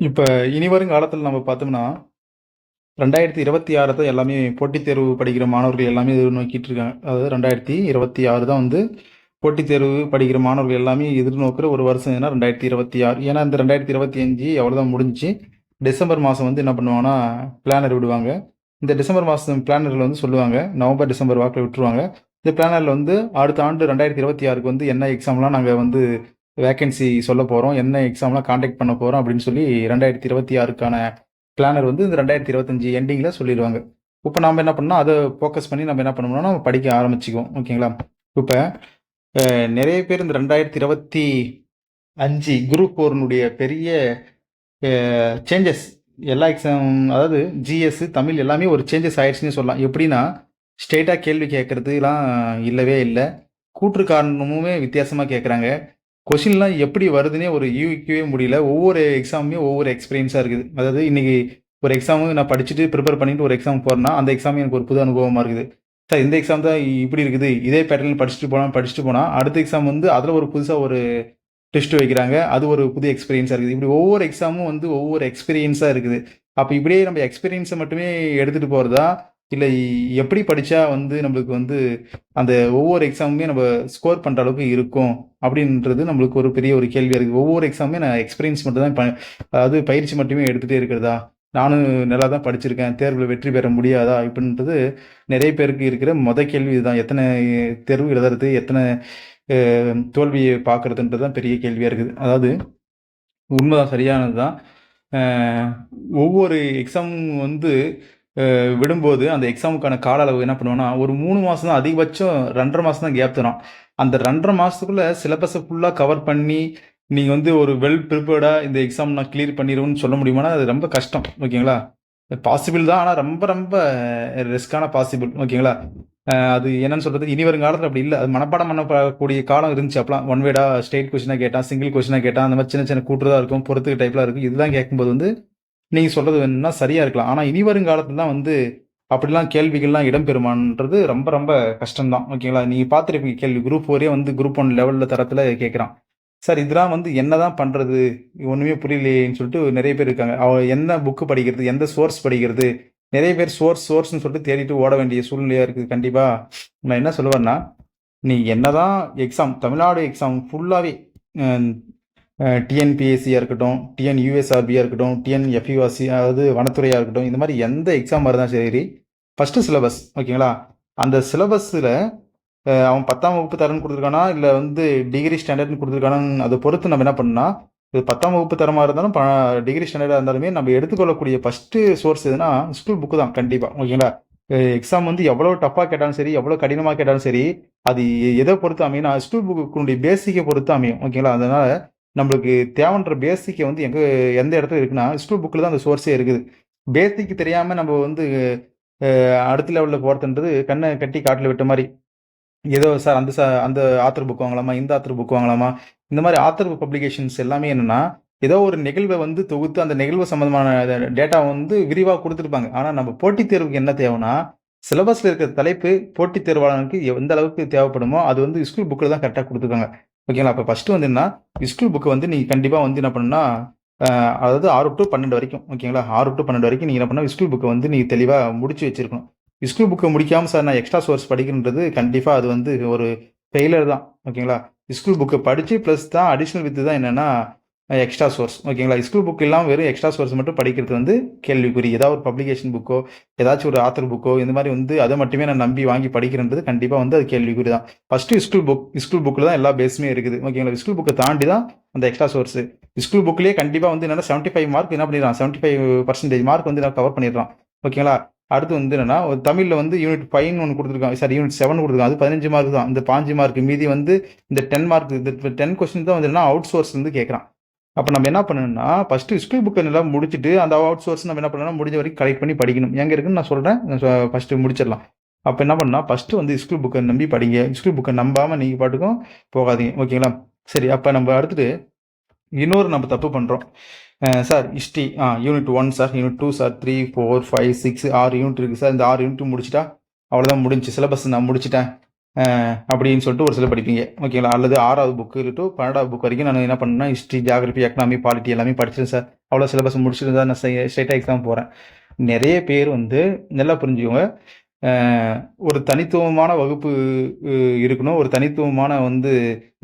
இப்போ இனி வரும் காலத்தில் நம்ம பார்த்தோம்னா ரெண்டாயிரத்தி இருபத்தி ஆறு தான் எல்லாமே போட்டித் தேர்வு படிக்கிற மாணவர்கள் எல்லாமே எதிர்நோக்கிட்டு இருக்காங்க. அதாவது ரெண்டாயிரத்தி இருபத்தி ஆறு தான் வந்து போட்டித் தேர்வு படிக்கிற மாணவர்கள் எல்லாமே எதிர்நோக்கிற ஒரு வருஷம் ஏன்னா ரெண்டாயிரத்தி இருபத்தி ஆறு. ஏன்னா இந்த ரெண்டாயிரத்தி இருபத்தி அஞ்சு அவ்வளோதான் முடிஞ்சு டிசம்பர் மாதம் வந்து என்ன பண்ணுவாங்கன்னா பிளானர் விடுவாங்க. இந்த டிசம்பர் மாதம் பிளானரில் வந்து சொல்லுவாங்க. நவம்பர் டிசம்பர் வாக்கில் விட்டுருவாங்க. இந்த பிளானரில் வந்து அடுத்த ஆண்டு ரெண்டாயிரத்தி இருபத்தி ஆறுக்கு வந்து என்ன எக்ஸாம்லாம் நாங்கள் வந்து வேகன்சி சொல்ல போகிறோம் என்ன எக்ஸாம்லாம் காண்டாக்ட் பண்ண போகிறோம் அப்படின்னு சொல்லி ரெண்டாயிரத்தி இருபத்தி ஆறுக்கான பிளானர் வந்து இந்த ரெண்டாயிரத்தி இருபத்தஞ்சி எண்டிங்கில் சொல்லிடுவாங்க. இப்போ நம்ம என்ன பண்ணோம் அதை ஃபோக்கஸ் பண்ணி நம்ம என்ன பண்ணோம்னா நம்ம படிக்க ஆரம்பிச்சிக்குவோம். ஓகேங்களா இப்போ நிறைய பேர் இந்த ரெண்டாயிரத்தி இருபத்தி அஞ்சு குரூப் ஃபோர்னுடைய பெரிய சேஞ்சஸ் எல்லா எக்ஸாம் அதாவது ஜிஎஸ் தமிழ் எல்லாமே ஒரு சேஞ்சஸ் ஆயிடுச்சுன்னு சொல்லலாம். எப்படின்னா ஸ்ட்ரெயிட்டாக கேள்வி கேட்குறதுலாம் இல்லவே இல்லை. கூற்று காரணமுமே வித்தியாசமாக கேட்குறாங்க. கொஷின்லாம் எப்படி வருதுன்னே ஒரு யூகிக்கவே முடியல. ஒவ்வொரு எக்ஸாமுமே ஒவ்வொரு எக்ஸ்பீரியன்ஸாக இருக்குது. அதாவது இன்னைக்கு ஒரு எக்ஸாமு நான் படிச்சுட்டு ப்ரிப்பேர் பண்ணிட்டு ஒரு எக்ஸாம் போகிறேன்னா அந்த எக்ஸாம் எனக்கு ஒரு புது அனுபவமாக இருக்குது. சார் இந்த எக்ஸாம் தான் இப்படி இருக்குது. இதே பேட்டர்னில் படிச்சுட்டு போனால் படிச்சுட்டு போனால் அடுத்த எக்ஸாம் வந்து அதில் ஒரு புதுசாக ஒரு டெஸ்ட் வைக்கிறாங்க. அது ஒரு புது எக்ஸ்பீரியன்ஸாக இருக்குது. இப்படி ஒவ்வொரு எக்ஸாமும் வந்து ஒவ்வொரு எக்ஸ்பீரியன்ஸாக இருக்குது. அப்போ இப்படியே நம்ம எக்ஸ்பீரியன்ஸை மட்டுமே எடுத்துகிட்டு போகிறதா இல்லை எப்படி படித்தா வந்து நம்மளுக்கு வந்து அந்த ஒவ்வொரு எக்ஸாமுமே நம்ம ஸ்கோர் பண்ணுற அளவுக்கு இருக்கும் அப்படின்றது நம்மளுக்கு ஒரு பெரிய ஒரு கேள்வியாக இருக்குது ஒவ்வொரு எக்ஸாமுமே நான் எக்ஸ்பீரியன்ஸ் மட்டும் தான் ப- அதாவது பயிற்சி மட்டுமே எடுத்துகிட்டே இருக்கிறதா? நானும் நல்லா தான் படிச்சிருக்கேன். தேர்வில் வெற்றி பெற முடியாதா? இப்படின்றது நிறைய பேருக்கு இருக்கிற மொத கேள்வி இதுதான். எத்தனை தேர்வு எழுதுறது? எத்தனை தோல்வியை பார்க்கறதுன்றது தான் பெரிய கேள்வியாக இருக்குது. அதாவது உண்மைதான் சரியானது தான் ஒவ்வொரு எக்ஸாம் வந்து விடும்போது அந்த எக்ஸாமுக்கான கால அளவு என்ன பண்ணுவேன்னா ஒரு மூணு மாதம் தான் அதிகபட்சம் ரெண்டரை மாதம் தான் கேப் தரும். அந்த ரெண்டரை மாதத்துக்குள்ளே சிலபஸை ஃபுல்லாக கவர் பண்ணி நீங்கள் வந்து ஒரு வெல் ப்ரிப்பேர்டாக இந்த எக்ஸாம் நான் கிளியர் பண்ணிடுவோம்னு சொல்ல முடியுமானா அது ரொம்ப கஷ்டம். ஓகேங்களா? பாசிபிள் தான் ஆனால் ரொம்ப ரொம்ப ரிஸ்கான பாசிபிள் ஓகேங்களா? அது என்னன்னு சொல்றது இனி வரும் காலத்தில் அப்படி இல்லை. அது மனப்பாடம் பண்ணக்கூடிய காலம் இருந்துச்சு அப்பலாம். ஒன் வேடா ஸ்டேட் கொஸ்டினாக கேட்டான் சிங்கிள் கொஸ்டினாக கேட்டான் அந்த மாதிரி சின்ன சின்ன கூட்டுறதா இருக்கும் பொறுத்துக்கு டைப்லாம் இருக்கும். இதெல்லாம் கேட்கும்போது வந்து நீங்கள் சொல்கிறது வேணும்னா சரியாக இருக்கலாம். ஆனால் இனி வரும் தான் வந்து அப்படிலாம் கேள்விகள்லாம் இடம்பெறுமான்றது ரொம்ப ரொம்ப கஷ்டம்தான். ஓகேங்களா? நீங்கள் பார்த்துருப்பீங்க கேள்வி. குரூப் ஒரே வந்து குரூப் ஒன் லெவலில் தரத்தில் கேட்குறான் சார் இதெல்லாம் வந்து என்ன தான் பண்ணுறது ஒன்றுமே புரியலையேன்னு சொல்லிட்டு நிறைய பேர் இருக்காங்க. அவ என்ன புக்கு படிக்கிறது? எந்த சோர்ஸ் படிக்கிறது? நிறைய பேர் சோர்ஸ் சோர்ஸ்னு சொல்லிட்டு தேடிட்டு ஓட வேண்டிய சூழ்நிலையாக இருக்குது. கண்டிப்பாக நான் என்ன சொல்லுவேன்னா நீ என்னதான் எக்ஸாம் தமிழ்நாடு எக்ஸாம் ஃபுல்லாகவே டிஎன்பிஎஸ்சியாக இருக்கட்டும் டிஎன் யூஎஸ்ஆர்பியாக இருக்கட்டும் டிஎன் எஃப்யூஆர்சி அதாவது வனத்துறையாக இருக்கட்டும் இந்த மாதிரி எந்த எக்ஸாம் இருந்தாலும் சரி ஃபஸ்ட்டு சிலபஸ் ஓகேங்களா? அந்த சிலபஸில் அவன் பத்தாம் வகுப்பு தரன்னு கொடுத்துருக்கானா? இல்லை வந்து டிகிரி ஸ்டாண்டர்ட்னு கொடுத்துருக்கானான்னு அதை பொறுத்து நம்ம என்ன பண்ணால் இது பத்தாம் வகுப்பு தரமாக இருந்தாலும் ப டிகிரி ஸ்டாண்டர்டாக இருந்தாலுமே நம்ம எடுத்துக்கொள்ளக்கூடிய ஃபஸ்ட்டு சோர்ஸ் எதுனா ஸ்கூல் புக்கு தான் கண்டிப்பாக ஓகேங்களா? எக்ஸாம் வந்து எவ்வளோ டஃப்பாக கேட்டாலும் சரி எவ்வளோ கடினமாக கேட்டாலும் சரி அது எதை பொறுத்து அமையும் ஸ்கூல் புக்குடைய பேசிக்கை பொறுத்து அமையும் ஓகேங்களா? அதனால் நம்மளுக்கு தேவைன்ற பேசிக்கை வந்து எங்கே எந்த இடத்துல இருக்குன்னா ஸ்கூல் புக்கில் தான் அந்த சோர்ஸே இருக்குது. பேசிக்கு தெரியாமல் நம்ம வந்து அடுத்த லெவலில் போகிறதுன்றது கண்ணை கட்டி காட்டில் விட்ட மாதிரி. ஏதோ சார் அந்த சா அந்த ஆத்தர் புக் வாங்கலாமா இந்த ஆத்தர் புக் வாங்கலாமா? இந்த மாதிரி ஆத்தர் பப்ளிகேஷன்ஸ் எல்லாமே என்னென்னா ஏதோ ஒரு நிகழ்வை வந்து தொகுத்து அந்த நிகழ்வு சம்மந்தமான டேட்டா வந்து விரிவாக கொடுத்துருப்பாங்க. ஆனால் நம்ம போட்டித் தேர்வுக்கு என்ன தேவைன்னா சிலபஸில் இருக்கிற தலைப்பு போட்டித் தேர்வாளனுக்கு எந்த அளவுக்கு தேவைப்படுமோ அது வந்து ஸ்கூல் புக்கில் தான் கரெக்டாக கொடுத்துருக்காங்க. ஓகேங்களா? அப்போ ஃபஸ்ட்டு வந்து என்ன? ஸ்கூல் புக்கு வந்து நீங்கள் கண்டிப்பாக வந்து என்ன பண்ணுன்னா அதாவது ஆறு டு பன்னெண்டு வரைக்கும் ஓகேங்களா? ஆறு டு பன்னெண்டு வரைக்கும் நீங்கள் என்ன பண்ணால் ஸ்கூல் புக்கை வந்து நீங்கள் தெளிவாக முடிச்சு வச்சிருக்கணும். ஸ்கூல் புக்கை முடிக்காமல் சார் நான் எக்ஸ்ட்ரா சோர்ஸ் படிக்கின்றது கண்டிப்பாக அது வந்து ஒரு ஃபெயிலர் தான் ஓகேங்களா? ஸ்கூல் புக்கை படித்து ப்ளஸ் தான் அடிஷ்னல் வித்து தான் என்னென்னா எக்ஸ்ட்ரா சோர்ஸ் ஓகேங்களா ஸ்கூல் புக் இல்லாமல் வெறும் எக்ஸ்ட்ரா சோர்ஸ் மட்டும் படிக்கிறது வந்து கேள்விக்குறி. ஏதாவது ஒரு பப்ளிகேஷன் புக்கோ ஏதாச்சும் ஒரு ஆத்தர் புக்கோ இந்த மாதிரி வந்து அதை மட்டுமே நான் நம்பி வாங்கி படிக்கிறன்றது கண்டிப்பாக வந்து அது கேள்விக்குறி தான். ஃபஸ்ட்டு ஸ்கூல் புக் ஸ்கூல் புக்கில் தான் எல்லா பேஸுமே இருக்குது. ஓகேங்களா ஸ்கூல் புக்கை தாண்டி தான் அந்த எக்ஸ்ட்ரா சோர்ஸ் ஸ்கூல் புக்லேயே கண்டிப்பாக வந்து என்னென்னா செவன்ட்டி ஃபைவ் மார்க் என்ன பண்ணிடுறான்? செவன்ட்டி ஃபைவ் பர்சன்டேஜ் மார்க் வந்து நான் கவர் பண்ணிடுறான். ஓகேங்களா அடுத்து வந்து என்னன்னா ஒரு தமிழில் வந்து யூனிட் ஃபைன் ஒன்று கொடுத்துருக்காங்க சாரி யூனிட் செவன் கொடுத்துருக்காங்க அது பதினஞ்சு மார்க் தான். இந்த பாஞ்சு மார்க் மீதி வந்து இந்த டென் மார்க் இந்த டென் கொஸ்டின் தான் வந்து என்ன அவுட் சோர்ஸ் வந்து கேட்குறான் அப்போ நம்ம என்ன பண்ணணும்னா ஃபஸ்ட்டு ஸ்கூல் புக்கை நல்லா முடிச்சுட்டு அந்த அவுட் சோர்ஸ் நம்ம என்ன பண்ணணும் முடிஞ்ச வரைக்கும் கலெக்ட் பண்ணி படிக்கணும். எங்கே இருக்குன்னு நான் சொல்கிறேன் ஃபஸ்ட்டு முடிச்சிடலாம். அப்போ என்ன பண்ணால் ஃபஸ்ட்டு வந்து ஸ்கூல் புக்கை நம்பி படிங்க. ஸ்கூல் புக்கை நம்பாமல் நீங்கள் பாட்டுக்கும் போகாதீங்க. ஓகேங்களா சரி அப்போ நம்ம அடுத்துட்டு இன்னொரு நம்ம தப்பு பண்ணுறோம் சார் ஹிஸ்ட்ரி ஆ unit one sir unit two sir three four five six ஆறு யூனிட் இருக்குது சார் இந்த ஆறு யூனிட் முடிச்சிட்டா அவ்வளோதான் முடிஞ்சு. சிலபஸ் நான் முடிச்சிட்டேன். அப்படின்னு சொல்லிட்டு ஒரு சில படிப்பீங்க. ஓகேங்களா? அல்லது ஆறாவது புக்கு டு பன்னெண்டாவது புக் வரைக்கும் நான் என்ன பண்ணேன்னா ஹிஸ்ட்ரி ஜாகிரபி எக்கனாமி பாலிட்டி எல்லாமே படிச்சிருந்தேன் சார். அவ்வளோ சிலபஸ் முடிச்சுட்டு தான் நான் ஸ்ட்ரைட்டாக எக்ஸாம் போகிறேன் நிறைய பேர் வந்து நல்லா புரிஞ்சுக்கோங்க. ஒரு தனித்துவமான வகுப்பு இருக்கணும். ஒரு தனித்துவமான வந்து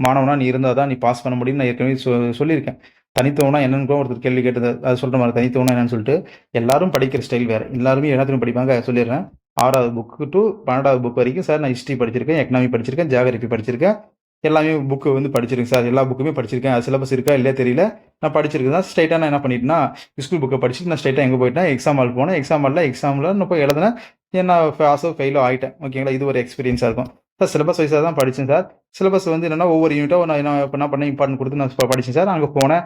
மாணவனாக நீ இருந்தால் தான் நீ பாஸ் பண்ண முடியும்னு நான் ஏற்கனவே சொ சொல்லியிருக்கேன். தனித்துவம்னா என்னன்னு கூட ஒருத்தர் கேள்வி கேட்டது அது சொல்கிற மாதிரி தனித்துவம்னா என்னன்னு சொல்லிட்டு எல்லாரும் படிக்கிற ஸ்டைல் வேறு. எல்லாருமே எல்லாத்தையும் படிப்பாங்க சொல்லிடுறேன். ஆறாவது புக்கு டு பன்னெண்டாவது புக் வரைக்கும் சார் நான் ஹிஸ்ட்ரி படிச்சிருக்கேன் எக்கனாமி படிச்சிருக்கேன் ஜியாகிரபி படிச்சிருக்கேன். எல்லாமே புக்கு வந்து படிச்சிருக்கேன் சார் எல்லா புக்குமே படிச்சிருக்கேன். அது சிலபஸ் இருக்கா இல்லையா தெரியல. நான் படிச்சிருக்கேன். தான் ஸ்ட்ரைட்டாக நான் என்ன பண்ணிட்டேன்னா ஸ்கூல் புக்கை படிச்சுட்டு நான் ஸ்ட்ரைட்டாக எங்கே போயிட்டேன் எக்ஸாம் ஹால் போனேன். எக்ஸாம் ஹாலில் எக்ஸாமில் நான் போய் எழுதினேன். என்ன ஃபாஸோ ஃபெயிலோ ஆகிட்டேன் ஓகேங்களா இது ஒரு எக்ஸ்பீரியன்ஸாக இருக்கும். சார் சிலபஸ் வைஸாக தான் படித்தேன் சார் சிலபஸ் வந்து என்னென்னா ஒவ்வொரு யூனிட்டாக நான் என்ன இப்போ என்ன பண்ண இம்பார்ட்டன் கொடுத்து நான் படித்தேன் சார் அங்கே போனேன்.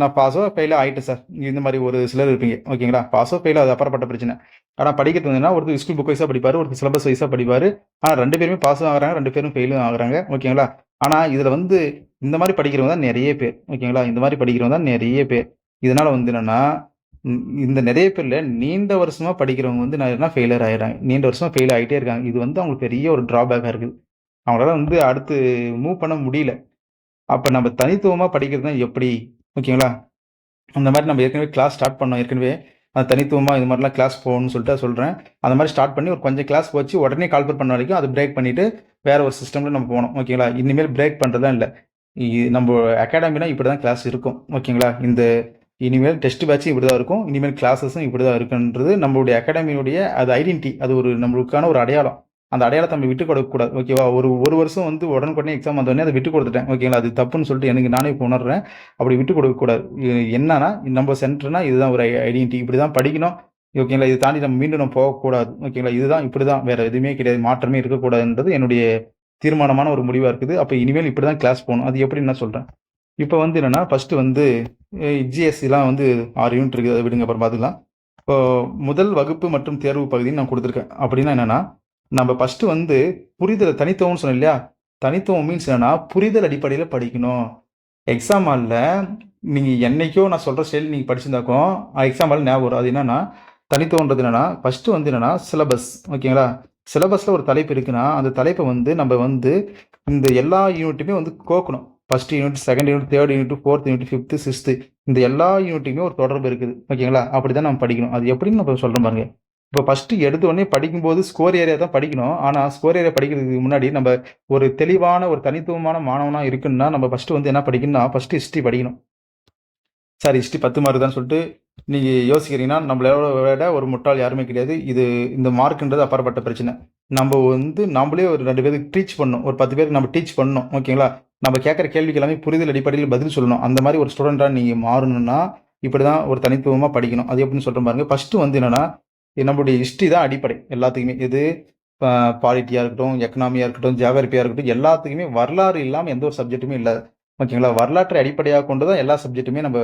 நான் பாஸோ ஃபெயிலோ ஆகிட்டேன் சார் இந்த மாதிரி ஒரு சிலர் இருப்பீங்க. ஓகேங்களா பாஸோ ஃபெயிலோ அது அப்புறப்பட்ட பிரச்சனை. ஆனால் படிக்கிறது வந்துன்னா ஒரு ஸ்கூல் புக் வைஸாக படிப்பார் ஒரு சிலபஸ் வைஸாக படிப்பார். ஆனால் ரெண்டு பேருமே பாஸும் ஆகிறாங்க ரெண்டு பேரும் ஃபெயிலும் ஆகுறாங்க. ஓகேங்களா ஆனால் இதில் வந்து இந்த மாதிரி படிக்கிறவங்க தான் நிறைய பேர். ஓகேங்களா இந்த மாதிரி படிக்கிறவங்க தான் நிறைய பேர். இதனால் வந்து என்னென்னா இந்த நிறைய பேரில் நீண்ட வருஷமாக படிக்கிறவங்க வந்து நான் என்ன ஃபெயிலியர் ஆயிடுறாங்க. நீண்ட வருஷமாக ஃபெயில் ஆகிட்டே இருக்காங்க. இது வந்து அவங்களுக்கு பெரிய ஒரு ட்ராபேக்காக இருக்குது. அவங்களால வந்து அடுத்து மூவ் பண்ண முடியல. அப்போ நம்ம தனித்துவமாக படிக்கிறது தான் எப்படி? ஓகேங்களா? அந்த மாதிரி நம்ம ஏற்கனவே கிளாஸ் ஸ்டார்ட் பண்ணோம். ஏற்கனவே அது தனித்துவமாக இது மாதிரிலாம் கிளாஸ் போகணும்னு சொல்லிட்டு சொல்கிறேன் அந்த மாதிரி ஸ்டார்ட் பண்ணி ஒரு கொஞ்சம் கிளாஸ் வச்சு உடனே கால்பர் பண்ண வரைக்கும் அது பிரேக் பண்ணிவிட்டு வேறு ஒரு சிஸ்டமில் நம்ம போனோம் ஓகேங்களா? இனிமேல் பிரேக் பண்ணுறதா இல்லை. நம்ம அகாடமினா இப்படி தான் கிளாஸ் இருக்கும். ஓகேங்களா? இந்த இனிமேல் டெஸ்ட் பேட்சும் இப்படி தான் இருக்கும். இனிமேல் கிளாஸஸும் இப்படி தான் இருக்குன்றது நம்மளுடைய அகாடமியுடைய அது ஐடென்டிட்டி அது ஒரு நம்மளுக்கான ஒரு அடையாளம். அந்த அடையாளத்தை நம்ம விட்டு கொடுக்கக்கூடாது ஓகேவா ஒரு ஒரு வருஷம் வந்து உடனுக்குடனே எக்ஸாம் வந்தோடனே அதை விட்டு கொடுத்துட்டேன். ஓகேங்களா அது தப்புன்னு சொல்லிட்டு எனக்கு நானே இப்போ உணர்றேன். அப்படி விட்டு கொடுக்கக்கூடாது என்னன்னா நம்ம சென்டர்னா இதுதான் ஒரு ஐடென்டிட்டி இப்படி தான் படிக்கணும் ஓகேங்களா இது தாண்டி நம்ம மீண்டும் நம்ம போகக்கூடாது ஓகேங்களா இதுதான் இப்படி தான் வேற எதுவுமே கிடையாது. மாற்றமே இருக்கக்கூடாதுன்றது என்னுடைய தீர்மானமான ஒரு முடிவாக இருக்குது. அப்போ இனிமேல் இப்படி தான் கிளாஸ் போகணும். அது எப்படி நான் சொல்கிறேன் இப்போ வந்து என்னென்னா ஃபஸ்ட்டு வந்து ஜிஎஸ்சிலாம் வந்து ஆறு யூனிட் இருக்குது. அதை விடுங்க. அப்புறம் பார்த்துக்கலாம். இப்போ முதல் வகுப்பு மற்றும் தேர்வு பகுதின்னு நான் கொடுத்துருக்கேன். அப்படின்னா என்னென்னா நம்ம ஃபஸ்ட்டு வந்து புரிதல் தனித்துவம்னு சொன்னோம் இல்லையா? தனித்துவம் மீன்ஸ் என்னன்னா புரிதல் அடிப்படையில் படிக்கணும். எக்ஸாம் ஹாலில் நீங்கள் என்னைக்கோ நான் சொல்கிற ஸ்டைல் நீங்கள் படிச்சிருந்தாக்கும் எக்ஸாம் ஹால் ஞாபகம் வரும். அது என்னென்னா தனித்துவன்றது என்னென்னா ஃபஸ்ட்டு வந்து என்னென்னா சிலபஸ் ஓகேங்களா சிலபஸில் ஒரு தலைப்பு இருக்குன்னா அந்த தலைப்பை வந்து நம்ம வந்து இந்த எல்லா யூனிட்டுமே வந்து கோக்கணும் first unit second unit third unit fourth unit fifth sixth இந்த எல்லா யூனிட்டுமே ஒரு தொடர்பு இருக்குது. ஓகேங்களா அப்படி தான் நம்ம படிக்கணும். அது எப்படின்னு நம்ம சொல்கிறோம் பாருங்க. இப்போ ஃபஸ்ட்டு எடுத்தோடனே படிக்கும்போது ஸ்கோர் ஏரியா தான் படிக்கணும். ஆனால் ஸ்கோர் ஏரியா படிக்கிறதுக்கு முன்னாடி நம்ம ஒரு தெளிவான ஒரு தனித்துவமான மாணவனாக இருக்குன்னா நம்ம ஃபஸ்ட்டு வந்து என்ன படிக்கணும்னா ஃபஸ்ட்டு ஹிஸ்ட்ரி படிக்கணும். சார் ஹிஸ்ட்ரி பத்து மார்க் தான் சொல்லிட்டு நீங்கள் யோசிக்கிறீங்கன்னா நம்மளோட விட ஒரு முட்டாள் யாருமே கிடையாது. இது இந்த மார்க்குன்றது அப்பாற்பட்ட பிரச்சனை. நம்ம வந்து நம்மளே ஒரு ரெண்டு பேருக்கு டீச் பண்ணணும். ஒரு பத்து பேருக்கு நம்ம டீச் பண்ணணும். ஓகேங்களா? நம்ம கேட்குற கேள்விக்கு எல்லாமே புரிதல் அடிப்படையில் பதில் சொல்லணும். அந்த மாதிரி ஒரு ஸ்டூடெண்ட்டாக நீங்கள் மாறணும்னா இப்படி தான் ஒரு தனித்துவமாக படிக்கணும். அது எப்படின்னு சொல்கிற பாருங்க. ஃபஸ்ட்டு வந்து என்னென்னா நம்மளுடைய ஹிஸ்ட்ரி தான் அடிப்படை. எல்லாத்துக்குமே இது பாலிட்டியாக இருக்கட்டும் எக்கனாமியாக இருக்கட்டும் ஜியாகிரபியாக இருக்கட்டும் எல்லாத்துக்குமே வரலாறு இல்லாமல் எந்த ஒரு சப்ஜெக்ட்டுமே இல்லை. ஓகேங்களா வரலாற்றை அடிப்படையாக கொண்டு தான் எல்லா சப்ஜெக்ட்டுமே நம்ம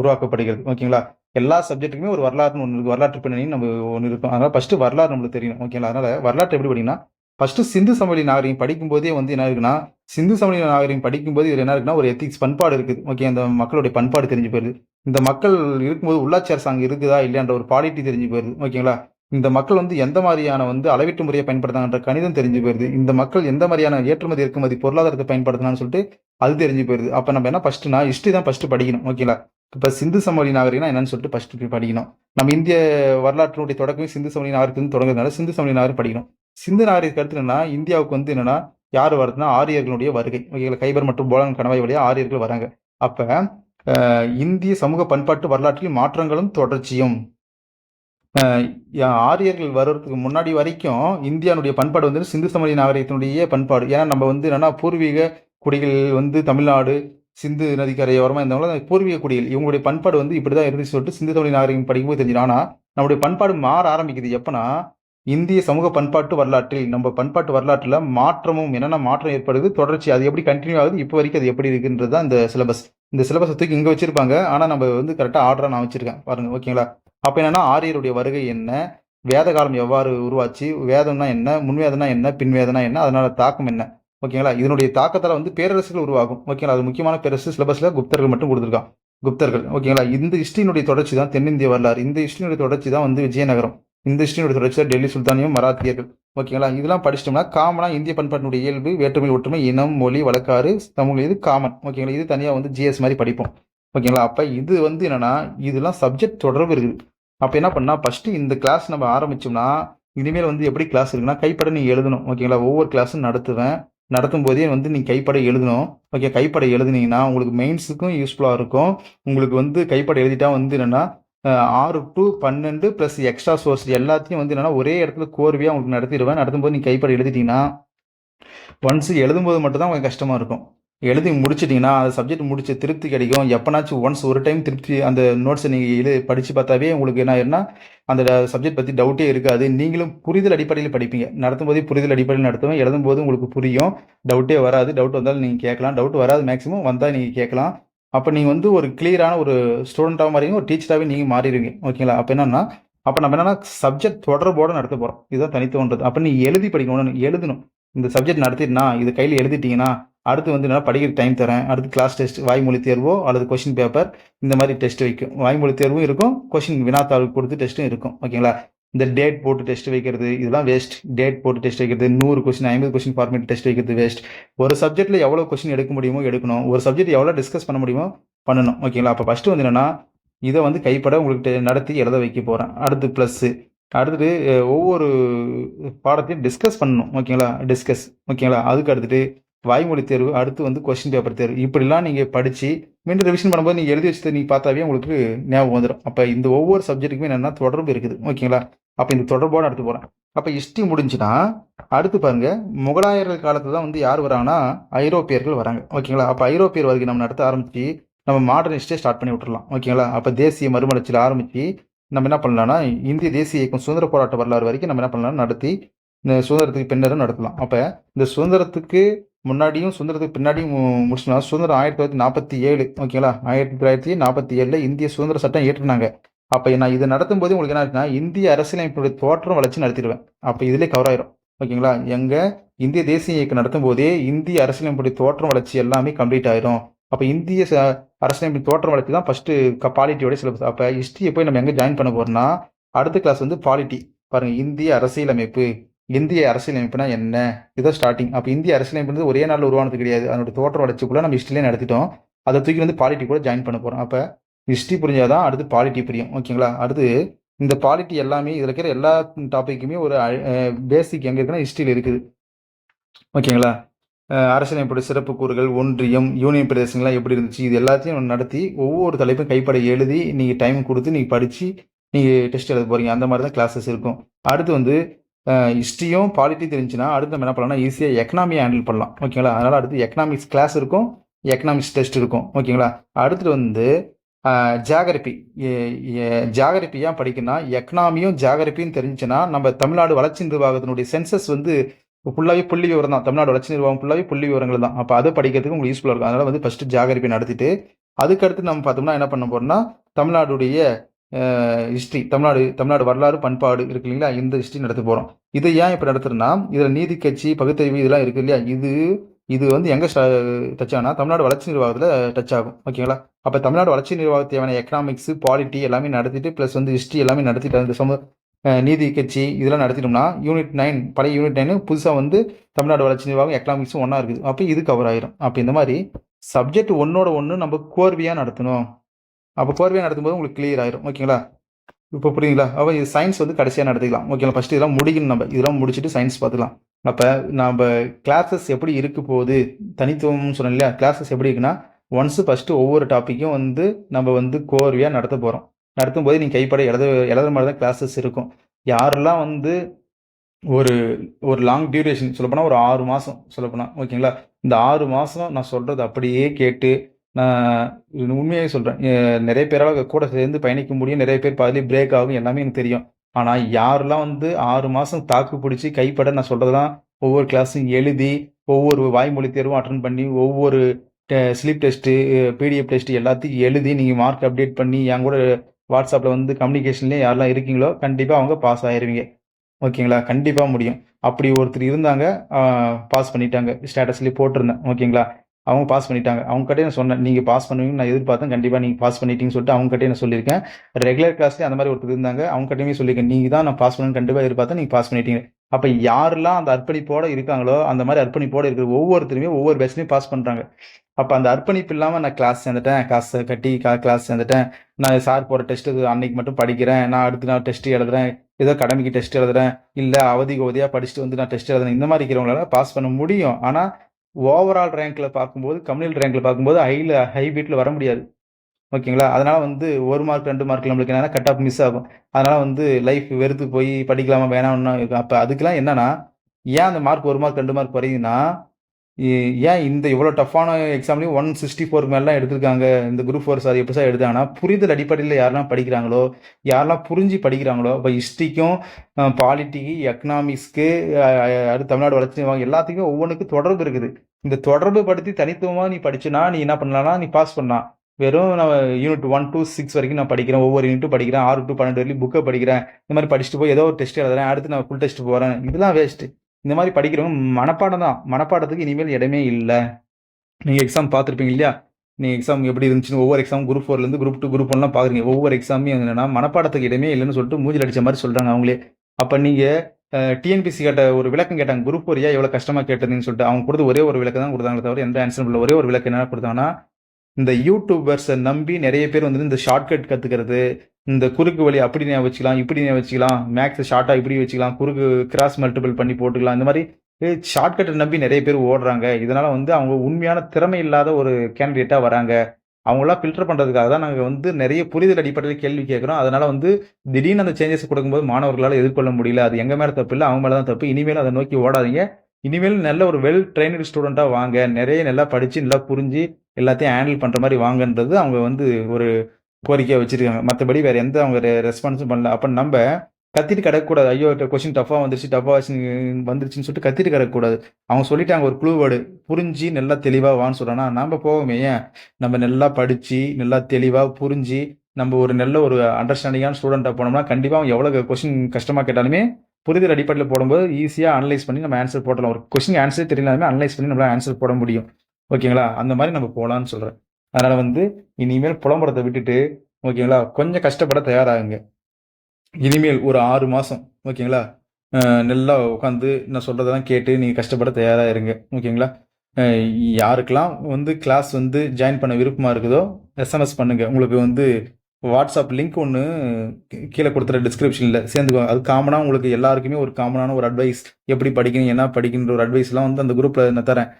உருவாக்கப்படுகிறது. ஓகேங்களா எல்லா சப்ஜெக்ட்டுக்குமே ஒரு வரலாறுன்னு ஒன்று வரலாற்று பின்னணி நம்ம ஒன்று இருக்கும். அதனால் ஃபஸ்ட்டு வரலாறு நம்மளுக்கு தெரியணும். ஓகேங்களா அதனால் வரலாற்று எப்படி படிக்கணும்னா ஃபஸ்ட்டு சிந்து சமவெளி நாகரிகம் படிக்கும்போதே வந்து என்ன இருக்குன்னா சிந்து சமவெளி நாகரிகம் படிக்கும்போது இதில் என்ன இருக்குன்னா ஒரு எத்திக்ஸ் பண்பாடு இருக்குது. ஓகே அந்த மக்களுடைய பண்பாடு தெரிஞ்சு போயிருது இந்த மக்கள் இருக்கும்போது உள்ளாட்சி அரசாங்கம் இருக்குதா இல்லையான்ற ஒரு பாலிட்டி தெரிஞ்சு போயிருது ஓகேங்களா இந்த மக்கள் வந்து எந்த மாதிரியான வந்து அளவீட்டு முறையை பயன்படுத்தாங்கன்ற கணிதம் தெரிஞ்சு போயிருது இந்த மக்கள் எந்த மாதிரியான ஏற்றுமதி இறக்குமதி பொருளாதாரத்தை பயன்படுத்தினான்னு சொல்லிட்டு அது தெரிஞ்சு போயிருது அப்போ நம்ம என்ன ஃபஸ்ட்டுனா ஹிஸ்ட்ரி தான் ஃபஸ்ட்டு படிக்கணும். ஓகேங்களா இப்போ சிந்து சமவெளி நாகரிகம்னா என்னன்னு சொல்லிட்டு ஃபஸ்ட்டு படிக்கணும். நம்ம இந்திய வரலாற்றினுடைய தொடக்கமே சிந்து சமவெளி நாகரிகம் தொடங்குறதுனால சிந்து சமவெளி நாகரிகம் படிக்கணும். சிந்து நாகரிகத்துக்கு கருத்து என்னன்னா இந்தியாவுக்கு வந்து என்னன்னா யார் வருதுன்னா ஆரியர்களுடைய வருகை. ஓகேங்களா கைபர் மற்றும் போலன் கணவாய் வழியாக ஆரியர்கள் வராங்க. அப்போ இந்திய சமூக பண்பாட்டு வரலாற்றில் மாற்றங்களும் தொடர்ச்சியும். ஆரியர்கள் வர்றதுக்கு முன்னாடி வரைக்கும் இந்தியாவுடைய பண்பாடு வந்து சிந்து சமவெளி நாகரிகத்தினுடைய பண்பாடு. ஏன்னா நம்ம வந்து என்னன்னா பூர்வீக குடிகள் வந்து தமிழ்நாடு சிந்து நதிக்கரையோரமாக இருந்தவங்கள பூர்வீக குடிகள். இவங்களுடைய பண்பாடு வந்து இப்படி தான் இருந்துச்சு சொல்லிட்டு சிந்து தமிழ் நாகரிகம் படிக்கும்போது தெரிஞ்சிடும் ஆனால் நம்முடைய பண்பாடு மாற ஆரம்பிக்குது. எப்போனா இந்திய சமூக பண்பாட்டு வரலாற்றில் நம்ம பண்பாட்டு வரலாற்றில் மாற்றமும் என்னென்ன மாற்றம் ஏற்படுது தொடர்ச்சி அது எப்படி கண்டினியூ ஆகுது இப்போ வரைக்கும் அது எப்படி இருக்குன்றது தான் இந்த சிலபஸ் இந்த சிலபஸ் தூக்கி இங்கே வச்சிருப்பாங்க. ஆனால் நம்ம வந்து கரெக்டாக ஆர்டராக நான் வச்சிருக்கேன். பாருங்க ஓகேங்களா அப்போ என்னன்னா ஆரியருடைய வருகை என்ன? வேத காலம் எவ்வாறு உருவாச்சு? வேதம்னா என்ன? முன்வேதனா என்ன? பின்வேதனா என்ன? அதனால தாக்கம் என்ன? ஓகேங்களா இதனுடைய தாக்கத்தால் வந்து பேரரசுகள் உருவாகும். ஓகேங்களா அது முக்கியமான பேரரசு சிலபஸில் குப்தர்கள் மட்டும் கொடுத்துருக்கான் குப்தர்கள் ஓகேங்களா இந்த ஹிஸ்டரியினுடைய தொடர்ச்சி தான் தென்னிந்திய வரலாறு. இந்த ஹிஸ்டரியினுடைய தொடர்ச்சி தான் வந்து விஜயநகரம். இந்த ஹிஸ்டரியோட டெல்லி சுல்தானியம் மராத்தியர்கள். ஓகேங்களா இதெல்லாம் படிச்சிட்டோம்னா காமனாக இந்திய பண்பாட்டினுடைய இயல்பு வேற்றுமை ஒற்றுமை இனம் மொழி வழக்காறு தமிழ் இது காமன் ஓகேங்களா இது தனியாக வந்து ஜிஎஸ் மாதிரி படிப்போம். ஓகேங்களா அப்போ இது வந்து என்னென்னா இதெல்லாம் சப்ஜெக்ட் தொடர்பு இருக்குது. அப்போ என்ன பண்ணால் ஃபஸ்ட்டு இந்த கிளாஸ் நம்ம ஆரம்பிச்சோம்னா இனிமேல் வந்து எப்படி கிளாஸ் இருக்குன்னா கைப்பட நீ எழுதணும். ஓகேங்களா ஒவ்வொரு கிளாஸும் நடத்துவேன். நடத்தும் போதே வந்து நீ கைப்பட எழுதணும். ஓகே கைப்பட எழுதுனீங்கன்னா உங்களுக்கு மெயின்ஸுக்கும் யூஸ்ஃபுல்லாக இருக்கும். உங்களுக்கு வந்து கைப்பட எழுதிட்டா வந்து என்னென்னா ஆறு டு பன்னெண்டு ப்ளஸ் எக்ஸ்ட்ரா சோர்ஸ் எல்லாத்தையும் வந்து என்னென்னா ஒரே இடத்துல கோர்வையாக உங்களுக்கு நடத்திடுவேன் நடத்தும்போது நீங்கள் கைப்பட எழுதிட்டீங்கன்னா ஒன்ஸ் எழுதும்போது மட்டும்தான் கொஞ்சம் கஷ்டமாக இருக்கும். எழுதி முடிச்சிட்டிங்கன்னா அந்த சப்ஜெக்ட் முடிச்சு திருப்தி கிடைக்கும். எப்போனாச்சும் ஒன்ஸ் ஒரு டைம் திருப்தி அந்த நோட்ஸை நீங்கள் எழு படித்து பார்த்தாவே உங்களுக்கு என்ன ஆயிருன்னா அந்த சப்ஜெக்ட் பற்றி டவுட்டே இருக்காது. நீங்களும் புரிதல் அடிப்படையில் படிப்பீங்க. நடத்தும் போதே புரிதல் அடிப்படையில் நடத்துவேன். எழுதும் போது உங்களுக்கு புரியும். டவுட்டே வராது. டவுட் வந்தாலும் நீங்கள் கேட்கலாம். டவுட் வராது மேக்ஸிமம் வந்தால் நீங்கள் கேட்கலாம். அப்போ நீங்கள் வந்து ஒரு கிளியரான ஒரு ஸ்டூடெண்ட்டாக மாறிங்க ஒரு டீச்சராகவே நீங்கள் மாறிடுவீங்க. ஓகேங்களா அப்போ என்னன்னா அப்போ நம்ம என்னன்னா சப்ஜெக்ட் தொடர்போடு நடத்த போகிறோம் இதுதான் தனித்துவன்றது அப்போ நீ எழுதி படிக்கணும் எழுதணும். இந்த சப்ஜெக்ட் நடத்திட்டுனா இது கையில் எழுதிட்டீங்கன்னா அடுத்து வந்து என்ன படிக்கிற டைம் தரேன். அடுத்து கிளாஸ் டெஸ்ட் வாய்மொழி தேர்வோ அல்லது கொஷின் பேப்பர் இந்த மாதிரி டெஸ்ட் வைக்கும். வாய்மொழி தேர்வும் இருக்கும் கொஷின் வினாத்தாள் கொடுத்து டெஸ்ட்டும் இருக்கும். ஓகேங்களா இந்த டேட் போட்டு டெஸ்ட் வைக்கிறது இதெல்லாம் வேஸ்ட் டேட் போட்டு டெஸ்ட் வைக்கிறது நூறு கொஸ்டின் ஐம்பது கொஸ்டின் ஃபார்மேட் டெஸ்ட் வைக்கிறது வேஸ்ட் ஒரு சப்ஜெக்ட்ல எவ்வளோ கொஸ்டின் எடுக்க முடியுமோ எடுக்கணும். ஒரு சப்ஜெக்ட் எவ்வளோ டிஸ்கஸ் பண்ண முடியுமோ பண்ணணும். ஓகேங்களா அப்போ ஃபஸ்ட்டு வந்து என்னன்னா இதை வந்து கைப்பட உங்களுக்கு டெ- நடத்தி எழுத வைக்க போகிறேன் அடுத்து ப்ளஸ்ஸு அடுத்தது ஒவ்வொரு பாடத்தையும் டிஸ்கஸ் பண்ணணும். ஓகேங்களா டிஸ்கஸ் ஓகேங்களா அதுக்கு அடுத்துட்டு வாய்மொழி தேர்வு அடுத்து வந்து கொஸ்டின் பேப்பர் தேர்வு. இப்படிலாம் நீங்கள் படித்து மீண்டும் ரிவிஷன் பண்ணும்போது நீங்கள் எழுதி வச்சது நீங்கள் பார்த்தாவே உங்களுக்கு ஞாபகம் வந்துடும் அப்போ இந்த ஒவ்வொரு சப்ஜெக்ட்டுக்குமே என்னென்னா தொடர்பு இருக்குது. ஓகேங்களா அப்போ இந்த தொடர்போடு அடுத்து போகிறேன் அப்போ ஹிஸ்ட்ரி முடிஞ்சுன்னா அடுத்து பாருங்க முகலாயர்கள் காலத்தில் தான் வந்து யார் வராங்கன்னா ஐரோப்பியர்கள் வராங்க. ஓகேங்களா அப்போ ஐரோப்பியர் வருகை நம்ம நடத்த ஆரம்பித்து நம்ம மாடர்ன் ஹிஸ்ட்ரியை ஸ்டார்ட் பண்ணி விட்டுறலாம். ஓகேங்களா அப்போ தேசிய மறுமலர்ச்சியில் ஆரம்பித்து நம்ம என்ன பண்ணலாம்னா இந்திய தேசிய இயக்கம் சுதந்திர போராட்ட வரலாறு வரைக்கும் நம்ம என்ன பண்ணலாம் நடத்தி இந்த சுதந்திரத்துக்கு பின்னரும் நடத்தலாம். அப்போ இந்த சுதந்திரத்துக்கு முன்னாடியும் சுதந்திரத்துக்கு பின்னாடியும் முடிச்சுனா சுதந்திரம் ஆயிரத்தி தொள்ளாயிரத்தி நாற்பத்தி ஏழு. ஓகேங்களா ஆயிரத்தி தொள்ளாயிரத்தி நாற்பத்தி ஏழில் இந்திய சுதந்திர சட்டம் ஏற்றுனாங்க அப்போ நான் இதை நடத்தும் போது உங்களுக்கு என்ன இருக்குன்னா இந்திய அரசியலமைப்புடைய தோற்றம் வளர்ச்சி நடத்திடுவேன். அப்போ இதிலே கவர் ஆயிரும். ஓகேங்களா? எங்கள் இந்திய தேசிய இயக்கம் நடத்தும் போதே இந்திய அரசியலமைப்புடைய தோற்றம் வளர்ச்சி எல்லாமே கம்ப்ளீட் ஆயிரும். அப்போ இந்திய ச- அரசியலமைப்பு தோற்றம் வளர்ச்சி தான் ஃபர்ஸ்ட் பாலிட்டியோட சிலபஸ் அப்போ ஹிஸ்ட்ரியை போய் நம்ம எங்கே ஜாயின் பண்ண போறோம்னா அடுத்த கிளாஸ் வந்து பாலிட்டி பாருங்கள் இந்திய அரசியலமைப்பு. இந்திய அரசியலமைப்புனா என்ன? இதுதான் ஸ்டார்டிங் அப்போ இந்திய அரசியலமைப்பு வந்து ஒரே நாளில் உருவானது கிடையாது. அதனுடைய தோற்றம் வளர்ச்சிக்குள்ளே நம்ம ஹிஸ்ட்ரியிலே நடத்திட்டோம். அதை தூக்கி வந்து பாலிட்டி கூட ஜாயின் பண்ண போகிறோம் அப்போ ஹிஸ்ட்ரி புரிஞ்சாதான் அடுத்து பாலிட்டி புரியும். ஓகேங்களா அடுத்து இந்த பாலிட்டி எல்லாமே இதில் இருக்கிற எல்லா டாப்பிக்குமே ஒரு பேசிக் எங்கே இருக்குன்னா ஹிஸ்ட்ரியில் இருக்குது. ஓகேங்களா அஹ் சிறப்பு கூறுகள் ஒன்றியம் யூனியன் பிரதேசங்கள்லாம் எப்படி இருந்துச்சு? இது எல்லாத்தையும் நடத்தி ஒவ்வொரு தலைப்பும் கைப்பட எழுதி நீங்கள் டைம் கொடுத்து நீங்கள் படித்து நீங்கள் டெஸ்ட் எழுத போகிறீங்க அந்த மாதிரி தான் கிளாஸஸ் இருக்கும். அடுத்து வந்து ஹிஸ்ட்ரியும் பாலிட்டி தெரிஞ்சுன்னா அடுத்து நம்ம என்ன பண்ணலாம்? ஈஸியாக எக்கனாமியை ஹேண்டில் பண்ணலாம். ஓகேங்களா அதனால் அடுத்து எக்கனாமிக்ஸ் கிளாஸ் இருக்கும் எக்கனாமிக்ஸ் டெஸ்ட் இருக்கும். ஓகேங்களா அடுத்து வந்து ஜாகிரபி ஜாகிரபி ஏன் படிக்கணும்னா எக்கனாமியும் ஜாகிரபியும் தெரிஞ்சுச்சுன்னா நம்ம தமிழ்நாடு வளர்ச்சி நிர்வாகத்தினுடைய சென்சஸ் வந்து ஃபுல்லாகவே புள்ளி விவரம் தான். தமிழ்நாடு வளர்ச்சி நிர்வாகம் ஃபுல்லாகவே புள்ளி விவரங்கள் தான். அப்போ அதை படிக்கிறதுக்கு உங்களுக்கு யூஸ்ஃபுல்லாக இருக்கும். அதனால் வந்து ஃபஸ்ட்டு ஜாகிரபி நடத்திட்டு அதுக்கடுத்து நம்ம பார்த்தோம்னா என்ன பண்ண போகிறோம்னா தமிழ்நாடுடைய ஹிஸ்ட்ரி தமிழ்நாடு தமிழ்நாடு வரலாறு பண்பாடு இருக்கு இல்லைங்களா? இந்த ஹிஸ்ட்ரி நடத்த போகிறோம் இதை ஏன் இப்போ நடத்துகிறோன்னா இதில் நீதி கட்சி பகுத்தறிவு இதெல்லாம் இருக்கு இல்லையா? இது இது வந்து எங்கே டச் ஆகுனா தமிழ்நாடு வளர்ச்சி நிர்வாகத்தில் டச் ஆகும். ஓகேங்களா அப்போ தமிழ்நாடு வளர்ச்சி நிர்வாக தேவையான எக்கனாமிக்ஸ் பாலிட்டி எல்லாமே நடத்திட்டு ப்ளஸ் வந்து ஹிஸ்ட்ரி எல்லாமே நடத்திட்டு அந்த சம நீதி கட்சி இதெல்லாம் நடத்திட்டோம்னா யூனிட் நைன் பழைய யூனிட் நைனு புதுசாக வந்து தமிழ்நாடு வளர்ச்சி நிர்வாகம் எக்கனாமிக்ஸும் ஒன்றா இருக்குது. அப்போ இது கவர் ஆயிரும். அப்போ இந்த மாதிரி சப்ஜெக்ட் ஒன்னோட ஒன்று நம்ம கோர்வையாக நடத்தணும். அப்போ கோர்வையாக நடத்தும்போது உங்களுக்கு கிளியர் ஆயிரும். ஓகேங்களா இப்போ புரியுங்களா அப்போ இது சயின்ஸ் வந்து கடைசியாக நடத்திக்கலாம். ஓகேங்களா ஃபஸ்ட்டு இதெல்லாம் முடிக்கணும் நம்ம. இதெல்லாம் முடிச்சுட்டு சயின்ஸ் பார்த்துக்கலாம். அப்போ நம்ம கிளாஸஸ் எப்படி இருக்க போகுது? தனித்துவம்னு சொன்னோம் இல்லையா? கிளாஸஸ் எப்படி இருக்குன்னா ஒன்ஸு ஃபஸ்ட்டு ஒவ்வொரு டாப்பிக்கும் வந்து நம்ம வந்து கோர்வையாக நடத்த போகிறோம் நடத்தும் போது நீங்கள் கைப்பட எழுத எழுதுற மாதிரி தான் கிளாஸஸ் இருக்கும். யாரெல்லாம் வந்து ஒரு ஒரு லாங் டியூரேஷன் சொல்லப்போனால் ஒரு ஆறு மாதம் சொல்லப்போனால் ஓகேங்களா இந்த ஆறு மாதம் நான் சொல்கிறது அப்படியே கேட்டு நான் உண்மையாக சொல்கிறேன் நிறைய பேரால் கூட சேர்ந்து பயணிக்க முடியும். நிறைய பேர் பாதிலே பிரேக் ஆகும். எல்லாமே எனக்கு தெரியும். ஆனால் யாரெல்லாம் வந்து ஆறு மாதம் தாக்கு பிடிச்சி கைப்பட நான் சொல்கிறதெல்லாம் ஒவ்வொரு கிளாஸும் எழுதி ஒவ்வொரு வாய்மொழி தேர்வும் அட்டன் பண்ணி ஒவ்வொரு ஸ்லீப் டெஸ்ட்டு பிடிஎஃப் டெஸ்ட்டு எல்லாத்தையும் எழுதி நீங்கள் மார்க் அப்டேட் பண்ணி என் கூட வாட்ஸ்அப்பில் வந்து கம்யூனிகேஷன்லேயே யாரெல்லாம் இருக்கீங்களோ கண்டிப்பாக அவங்க பாஸ் ஆயிருவீங்க. ஓகேங்களா? கண்டிப்பாக முடியும். அப்படி ஒருத்தர் இருந்தாங்க பாஸ் பண்ணிட்டாங்க. ஸ்டேட்டஸ்லேயே போட்டிருந்தேன். ஓகேங்களா? அவங்க பாஸ் பண்ணிட்டாங்க. அவங்க கிட்டே நான் சொன்னேன். நீங்கள் பாஸ் பண்ணுவீங்க நான் எதிர்பார்த்தேன். கண்டிப்பாக நீங்கள் பாஸ் பண்ணிட்டீங்கன்னு சொல்லிட்டு அவங்க கிட்டே நான் சொல்லியிருக்கேன். ரெகுலர் கிளாஸ்லேயே அந்த மாதிரி ஒருத்தர் இருந்தாங்க. அவங்ககிட்டயுமே சொல்லியிருக்கேன். நீங்கள் தான் நான் பாஸ் பண்ணணும்னு கண்டிப்பாக எதிர்பார்த்தேன். நீங்கள் பாஸ் பண்ணிட்டீங்க. அப்போ யாரெல்லாம் அந்த அர்ப்பணிப்போட இருக்காங்களோ அந்த மாதிரி அர்ப்பணிப்போட இருக்கிற ஒவ்வொருத்தருமே ஒவ்வொரு பேட்ச்லையும் பாஸ் பண்ணுறாங்க அப்போ அந்த அர்ப்பணிப்பு இல்லாமல் நான் கிளாஸ் சேர்ந்துட்டேன். காசு கட்டி கா கிளாஸ் சேர்ந்துட்டேன். நான் சார் போகிற டெஸ்ட்டு அன்னைக்கு மட்டும் படிக்கிறேன். நான் அடுத்து நான் டெஸ்ட் எழுதுறேன். ஏதோ கடமைக்கு டெஸ்ட் எழுதுறேன். இல்லை அவதி அவதியாக படிச்சுட்டு வந்து நான் டெஸ்ட் எழுதுறேன். இந்த மாதிரி இருக்கிறவங்களால பாஸ் பண்ண முடியும். ஆனால் ஓவரால் ரேங்க்கில் பார்க்கும்போது கம்யூனல் ரேங்க்கில் பார்க்கும்போது ஹையில் ஹை பீட்டில் வர முடியாது. ஓகேங்களா? அதனால வந்து ஒரு மார்க் ரெண்டு மார்க் நம்மளுக்கு என்னன்னா கட் ஆஃப் மிஸ் ஆகும். அதனால வந்து லைஃப் வெறுத்து போய் படிக்கலாமா வேணாம்னா இருக்கும் அப்போ அதுக்கெல்லாம் என்னன்னா ஏன் அந்த மார்க் ஒரு மார்க் ரெண்டு மார்க் குறையுதுன்னா ஏன் இந்த இவ்வளோ டஃப்பான எக்ஸாம்லையும் ஒன் சிக்ஸ்டி ஃபோர் மேலாம் எடுத்திருக்காங்க? இந்த குரூப் ஃபோர் சார் எப்படி சார் எடுத்தாங்கன்னா புரிதல் அடிப்படையில் யாரெல்லாம் படிக்கிறாங்களோ யாரெல்லாம் புரிஞ்சு படிக்கிறாங்களோ இப்போ ஹிஸ்ட்ரிக்கும் பாலிட்டிக்கு எக்கனாமிக்ஸ்க்கு அடுத்து தமிழ்நாடு வளர்ச்சி வாங்க எல்லாத்துக்குமே ஒவ்வொன்றுக்கும் தொடர்பு இருக்குது. இந்த தொடர்பு படுத்தி தனித்துவமாக நீ படிச்சுனா நீ என்ன பண்ணலாம்னா நீ பாஸ் பண்ணலாம். வெறும் நான் யூனிட் ஒன் டூ சிக்ஸ் வரைக்கும் நான் படிக்கிறேன். ஒவ்வொரு யூனிட்டும் படிக்கிறேன். ஆறு டு பன்னெண்டு வரைக்கும் புக்கை படிக்கிறேன். இந்த மாதிரி படிச்சுட்டு போய் ஏதோ ஒரு டெஸ்ட் எழுதுறேன். அடுத்து நான் ஃபுல் டெஸ்ட் போகிறேன் இதெல்லாம் வேஸ்ட்டு இந்த மாதிரி படிக்கிறவங்க மனப்பாடம் தான். மனப்பாடத்துக்கு இனிமேல் இடமே இல்லை. நீங்கள் எக்ஸாம் பார்த்துருப்பீங்க இல்லையா? நீங்கள் எக்ஸாம் எப்படி இருந்துச்சுன்னு ஒவ்வொரு எக்ஸாம் குரூப் ஃபோர்லேருந்து குரூப் டூ குரூப் ஒன்லாம் பார்க்குறீங்க. ஒவ்வொரு எக்ஸாமே என்னென்னா மனப்பாடத்துக்கு இடமே இல்லைன்னு சொல்லிட்டு மூஞ்சில் அடித்த மாதிரி சொல்கிறாங்க அவங்களே. அப்போ நீங்கள் டிஎன்பிசி கேட்ட ஒரு விளக்கம் கேட்டாங்க. குரூப் ஃபோர் ஏன் எவ்வளோ கஷ்டமாக கேட்டதுன்னு சொல்லிட்டு அவங்க கொடுத்து ஒரே ஒரு விளக்கம் தான் கொடுத்தாங்க தவிர எந்த ஆன்சரும் இல்லை. ஒரே ஒரு விளக்கம் என்ன கொடுத்தாங்கன்னா இந்த யூடியூபர்ஸை நம்பி நிறைய பேர் வந்து இந்த ஷார்ட்கட் கற்றுக்கிறது இந்த குறுக்கு வழி அப்படி ஞாபகம் வச்சுக்கலாம் இப்படி ஞாபகம் வச்சுக்கலாம் மேக்ஸ் ஷார்ட்டாக இப்படி வச்சுக்கலாம் குறுக்கு கிராஸ் மல்டிபிள் பண்ணி போட்டுக்கலாம் இந்த மாதிரி ஷார்ட்கட்டை நம்பி நிறைய பேர் ஓடுறாங்க. இதனால் வந்து அவங்க உண்மையான திறமை இல்லாத ஒரு கேண்டிடேட்டாக வராங்க. அவங்களாம் ஃபில்டர் பண்ணுறதுக்காக தான் நாங்கள் வந்து நிறைய புரிதல் அடிப்படையில் கேள்வி கேட்குறோம். அதனால் வந்து திடீர்னு அந்த சேஞ்சஸ் கொடுக்கும்போது மாணவர்களால் எதிர்கொள்ள முடியல. அது எங்கள் மேலே தப்பு இல்லை அவங்க மேலே தான் தப்பு. இனிமேல் அதை நோக்கி ஓடாதீங்க. இனிமேல் நல்ல ஒரு வெல் ட்ரைனடு ஸ்டூடெண்ட்டாக வாங்க. நிறைய நல்லா படித்து நல்லா புரிஞ்சு எல்லாத்தையும் ஹேண்டில் பண்ணுற மாதிரி வாங்கன்றது அவங்க வந்து ஒரு கோரிக்கையாக வச்சிருக்காங்க. மற்றபடி வேற எந்த அவங்க ரெஸ்பான்ஸும் பண்ணல. அப்போ நம்ம கத்திட்டு கிடக்கூடாது ஐயோ கொஷின் டஃபாக வந்துருச்சு டஃபாக வந்துருச்சுன்னு சொல்லிட்டு கத்திட்டு கிடக்கூடாது அவங்க சொல்லிட்டாங்க ஒரு க்ளூ வேர்டு புரிஞ்சு நல்லா தெளிவாக வான்னு சொல்கிறானா நம்ம போவோமே ஏன்? நம்ம நல்லா படித்து நல்லா தெளிவாக புரிஞ்சு நம்ம ஒரு நல்ல ஒரு அண்டர்ஸ்டாண்டிங்கான ஸ்டூடெண்ட்டாக போனோம்னா கண்டிப்பாக அவங்க எவ்வளோ கொஸ்டின் கஷ்டமாக கேட்டாலுமே புரிதல் அடிப்படையில் போடும்போது ஈஸியாக அனலைஸ் பண்ணி நம்ம ஆன்சர் போடலாம் ஒரு கொஸ்டின் ஆன்சர் தெரியலாமே அனலைஸ் பண்ணி நம்மளால் ஆன்சர் போட முடியும். ஓகேங்களா? அந்த மாதிரி நம்ம போகலான்னு சொல்கிறேன் அதனால் வந்து இனிமேல் புலம்புறதை விட்டுட்டு ஓகேங்களா கொஞ்சம் கஷ்டப்பட தயாராகுங்க. இனிமேல் ஒரு ஆறு மாதம் ஓகேங்களா நல்லா உட்காந்து நான் சொல்கிறதெல்லாம் கேட்டு நீங்கள் கஷ்டப்பட தயாராக இருங்க ஓகேங்களா. யாருக்கெல்லாம் வந்து கிளாஸ் வந்து ஜாயின் பண்ண விருப்பமாக இருக்குதோ எஸ்எம்எஸ் பண்ணுங்கள் உங்களுக்கு வந்து வாட்ஸ்அப் லிங்க் ஒன்று கீழே கொடுத்துற டிஸ்கிரிப்ஷனில் சேர்ந்துக்கோங்க அது காமனாக உங்களுக்கு எல்லாருக்குமே ஒரு காமனான ஒரு அட்வைஸ் எப்படி படிக்கணும் என்ன படிக்கணுன்ற ஒரு அட்வைஸ்லாம் வந்து அந்த குரூப்பில் நான் தரேன்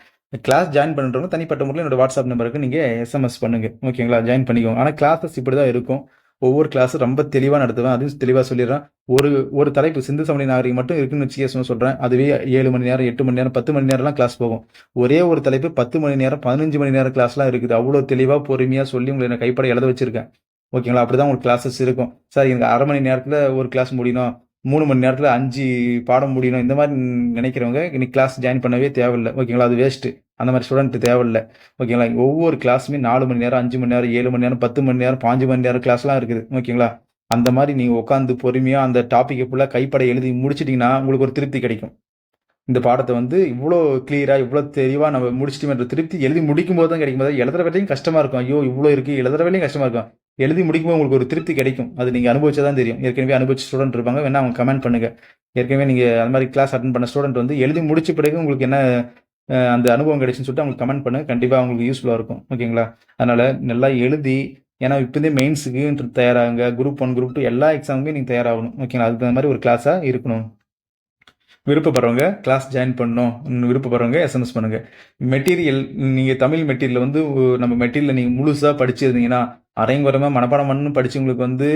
கிளாஸ் ஜாயின் பண்ணுறவங்க தனிப்பட்ட முறையில் என்னோட வாட்ஸ்அப் நம்பருக்கு நீங்கள் எஸ்எம்எஸ் பண்ணுங்க. ஓகேங்களா ஜாயின் பண்ணிக்கோங்க. ஆனால் கிளாஸஸ் இப்படி தான் இருக்கும். ஒவ்வொரு கிளாஸும் ரொம்ப தெளிவாக நடத்துவேன். அதுவும் தெளிவாக சொல்லிடுறேன். ஒரு ஒரு தலைப்பு சிந்து சமணி நாகரிகம் மட்டும் இருக்குன்னு வச்சு சொல்கிறேன் அதுவே ஏழு மணி நேரம் எட்டு மணி நேரம் பத்து மணி நேரம்லாம் கிளாஸ் போகும். ஒரே ஒரு தலைப்பு பத்து மணி நேரம் பதினஞ்சு மணி நேரம் கிளாஸ்லாம் இருக்குது. அவ்வளோ தெளிவாக பொறுமையாக சொல்லி உங்களை நான் கைப்பட எழுத வச்சிருக்கேன். ஓகேங்களா அப்படி தான் உங்களுக்கு கிளாஸஸ் இருக்கும். சார் எனக்கு அரை மணி நேரத்தில் ஒரு கிளாஸ் முடியணும். மூணு மணி நேரத்தில் அஞ்சு பாடம் முடியணும். இந்த மாதிரி நினைக்கிறவங்க இன்னைக்கு கிளாஸ் ஜாயின் பண்ணவே தேவையில்லை. ஓகேங்களா அது வேஸ்ட்டு அந்த மாதிரி ஸ்டூடெண்ட் தேவையில்லை. ஓகேங்களா ஒவ்வொரு கிளாஸுமே நாலு மணி நேரம் அஞ்சு மணி நேரம் ஏழு மணி நேரம் பத்து மணி நேரம் பாஞ்சு மணி நேரம் கிளாஸ்லாம் இருக்குது. ஓகேங்களா அந்த மாதிரி நீங்கள் உட்காந்து பொறுமையாக அந்த டாப்பிக்கை ஃபுல்லாக கைப்பட எழுதி முடிச்சிட்டிங்கன்னா உங்களுக்கு ஒரு திருப்தி கிடைக்கும். இந்த பாடத்தை வந்து இவ்வளோ கிளியராக இவ்வளோ தெளிவாக நம்ம முடிச்சிட்டோம்ன்ற திருப்தி எழுதி முடிக்கும் போது தான் கிடைக்கும். போது எழுதுற வேலையும் கஷ்டமாக இருக்கும். ஐயோ இவ்வளோ இருக்குது எழுதுற வேலையும் கஷ்டமாக இருக்கும். எழுதி முடிக்கும்போது உங்களுக்கு ஒரு திருப்தி கிடைக்கும். அது நீங்கள் அனுபவிச்சா தான் தெரியும். ஏற்கனவே அனுபவிச்ச ஸ்டூடெண்ட் இருப்பாங்க. வேணா அவங்க கமெண்ட் பண்ணுங்கள் ஏற்கனவே நீங்கள் அந்த மாதிரி கிளாஸ் அட்டன் பண்ண ஸ்டூடெண்ட் வந்து எழுதி முடிச்ச பிறகு உங்களுக்கு என்ன அந்த அனுபவம் கிடைச்சுன்னு சொல்லிட்டு அவங்களுக்கு கமெண்ட் பண்ணுங்க. கண்டிப்பாக அவங்களுக்கு யூஸ்ஃபுல்லாக இருக்கும். ஓகேங்களா அதனால் நல்லா எழுதி ஏன்னா இப்போதே மெயின்ஸுக்கு தயாராகுங்க. குரூப் ஒன் குரூப் டூ எல்லா எக்ஸாமுமே நீங்கள் தயாராகணும். ஓகேங்களா அதுக்கு தகுந்த மாதிரி ஒரு கிளாஸாக இருக்கணும். விருப்பப்படுறவங்க கிளாஸ் ஜாயின் பண்ணணும். விருப்பப்படுறவங்க எஸ்எம்எஸ் பண்ணுங்க. மெட்டீரியல் நீங்கள் தமிழ் மெட்டீரியல் வந்து நம்ம மெட்டீரியல் நீங்கள் முழுசாக படிச்சிருந்தீங்கன்னா அரைங்குறமா மனப்பாடம் பண்ணு படிச்சவங்களுக்கு வந்து